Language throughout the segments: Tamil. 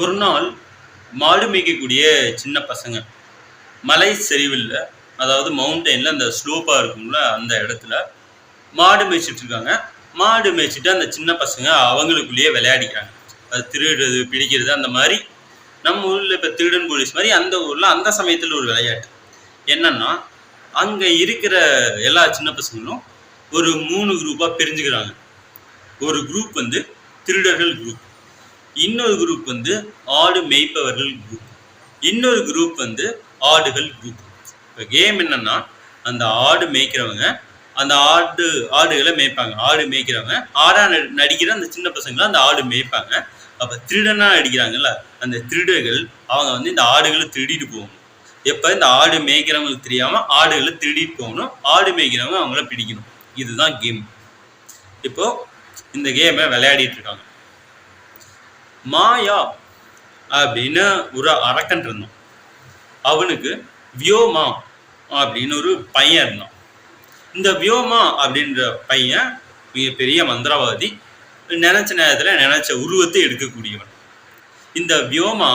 ஒரு நாள் மாடு மேய்க்கக்கூடிய சின்ன பசங்க மலை சரிவில் அதாவது மவுண்டெயினில் அந்த ஸ்லோப்பாக இருக்கும்ல அந்த இடத்துல மாடு மேய்ச்சிட்டு இருக்காங்க. மாடு மேய்ச்சிட்டு அந்த சின்ன பசங்க அவங்களுக்குள்ளேயே விளையாடிக்கிறாங்க. அது திருடுறது பிடிக்கிறது அந்த மாதிரி நம்ம ஊரில் இப்போ திருடன் போலீஸ் மாதிரி அந்த ஊரில் அந்த சமயத்தில் ஒரு விளையாட்டு. என்னன்னா அங்கே இருக்கிற எல்லா சின்ன பசங்களும் ஒரு மூணு குரூப்பாக பிரிஞ்சுக்கிறாங்க. ஒரு குரூப் வந்து திருடர்கள் குரூப் இன்னொரு குரூப் வந்து ஆடு மேய்ப்பவர்கள் குரூப் இன்னொரு குரூப் வந்து ஆடுகள் குரூப் இப்போ கேம் என்னன்னா அந்த ஆடு மேய்க்கிறவங்க அந்த ஆடு ஆடுகளை மேய்ப்பாங்க. ஆடு மேய்க்கிறவங்க ஆடா நடி- நடிக்கிற அந்த சின்ன பசங்களை அந்த ஆடு மேய்ப்பாங்க. அப்போ திருடனா அடிக்கிறாங்கல்ல அந்த திருடர்கள் அவங்க வந்து இந்த ஆடுகளை திருடிட்டு போகணும். எப்போ? இந்த ஆடு மேய்க்கிறவங்களுக்கு தெரியாமல் ஆடுகளை திருடிட்டு போகணும். ஆடு மேய்க்கிறவங்க அவங்கள பிடிக்கணும். இதுதான் கேம் இப்போது இந்த கேமை விளையாடிட்டு இருக்காங்க. மாயா அப்படின்னு ஒரு அரக்கன் இருந்தான். அவனுக்கு வியோமா அப்படின்னு ஒரு பையன் இருந்தான். இந்த வியோமா அப்படின்ற பையன் மிகப்பெரிய மந்திரவாதி நினச்ச நேரத்தில் நினச்ச உருவத்தை எடுக்கக்கூடியவன். இந்த வியோமா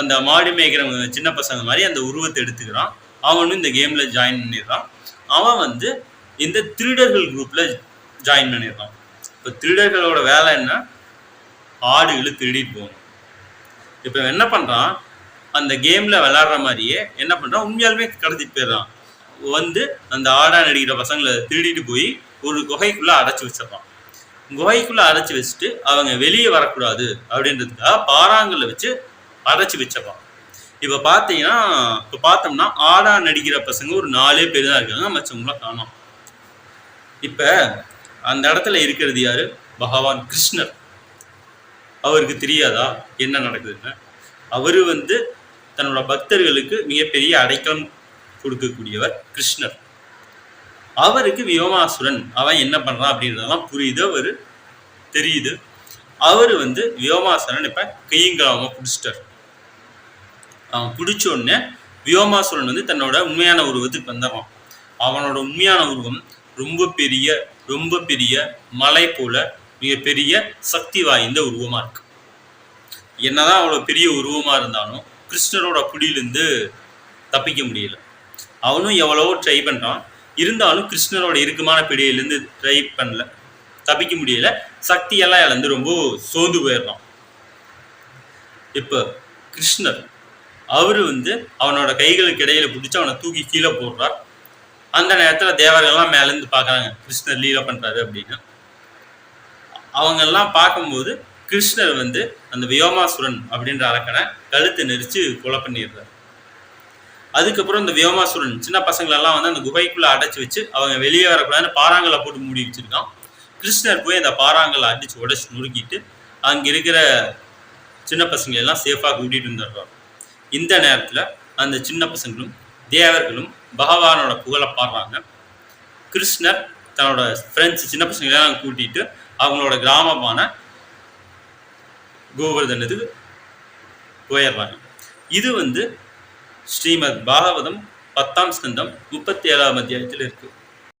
அந்த மாடி மேய்க்கிறவங்க சின்ன பசங்க மாதிரி அந்த உருவத்தை எடுத்துக்கிறான். அவனும் இந்த கேமில் ஜாயின் பண்ணிடுறான். அவன் வந்து இந்த திருடர்கள் குரூப்பில் ஜாயின் பண்ணிடுறான். இப்போ திருடர்களோட வேலை என்ன? ஆடுகளை திருடிட்டு போகணும் இப்போ என்ன பண்ணுறான் அந்த கேமில் விளாட்ற மாதிரியே என்ன பண்ணுறான் உண்மையாலுமே கடத்திட்டு போயிடுறான். வந்து அந்த ஆடா நடிக்கிற பசங்களை திருடிட்டு போய் ஒரு குகைக்குள்ளே அடைச்சி வச்சிடறான். குகைக்குள்ளே அடைச்சி வச்சுட்டு அவங்க வெளியே வரக்கூடாது அப்படின்றதுக்காக பாறாங்கல்ல வச்சு அடைச்சி வச்சிடறான். இப்போ பார்த்தீங்கன்னா இப்போ பார்த்தோம்னா ஆடா நடிக்கிற பசங்க ஒரு நாலே பேர் தான் இருக்காங்க. மற்றவங்களாம் காணோம். இப்போ அந்த இடத்துல இருக்கிறது யாரு? பகவான் கிருஷ்ணர். அவருக்கு தெரியாதா? என்ன நடக்குதுன்னு? அவரு வந்து தன்னோட பக்தர்களுக்கு மிகப்பெரிய அடைக்கலம் கொடுக்கக்கூடியவர் கிருஷ்ணர். அவருக்கு வியோமாசுரன் அவன் என்ன பண்றான் அப்படின்றதெல்லாம் புரியுது அவர் தெரியுது. அவர் வந்து வியோமாசுரன் இப்போ கையங்கலாம பிடிச்சிட்டார். அவன் பிடிச்ச உடனே வியோமாசுரன் வந்து தன்னோட உண்மையான உருவத்துக்கு வந்துடுறான். அவனோட உண்மையான உருவம் ரொம்ப பெரிய ரொம்ப பெரிய மலை போல மிகப்பெரிய சக்தி வாய்ந்த உருவமாக இருக்கு. என்னதான் அவ்வளோ பெரிய உருவமாக இருந்தாலும் கிருஷ்ணரோட பிடியிலிருந்து தப்பிக்க முடியல. அவனும் எவ்வளவோ ட்ரை பண்ணுறான் இருந்தாலும் கிருஷ்ணரோட இறுக்கமான பிடியிலேருந்து ட்ரை பண்ணல. தப்பிக்க முடியல. சக்தியெல்லாம் இழந்து ரொம்ப சோர்ந்து போயிடுறான். இப்போ கிருஷ்ணர் அவர் வந்து அவனோட கைகளுக்கு இடையில பிடிச்சி அவனை தூக்கி கீழே போடுறார். அந்த நேரத்தில் தேவர்கள்லாம் மேலேருந்து இருந்து கிருஷ்ணர் லீலா பண்ணுறாரு அப்படின்னு. அவங்க எல்லாம் பார்க்கும்போது கிருஷ்ணர் வந்து அந்த வியோமாசுரன் அப்படின்ற அரக்கனை கழுத்தை நெரிச்சு கொலை பண்ணிடுறாரு. அதுக்கப்புறம் இந்த வியோமாசுரன் சின்ன பசங்களெல்லாம் வந்து அந்த குகைக்குள்ளே அடைச்சி வச்சு அவங்க வெளியே வரக்கூடாதுன்னு பாறாங்களை போட்டு மூடி வச்சிருக்கான். கிருஷ்ணர் போய் அந்த பாறாங்களை அடிச்சு உடச்சி நுறுக்கிட்டு அங்கே இருக்கிற சின்ன பசங்க எல்லாம் சேஃபாக கூட்டிகிட்டு வந்துடுறாரு. இந்த நேரத்தில் அந்த சின்ன பசங்களும் தேவர்களும் பகவானோட புகழை பாடுறாங்க. கிருஷ்ணர் தன்னோட ஃப்ரெண்ட்ஸ் சின்ன பசங்களெல்லாம் கூட்டிட்டு அவங்களோட கிராமமான கோவர்தனத்துக்கு போயிடுறாங்க. இது வந்து ஸ்ரீமத் பாகவதம் பத்தாம் ஸ்கந்தம் முப்பத்தி ஏழாம் அத்தியாயத்தில் இருக்குது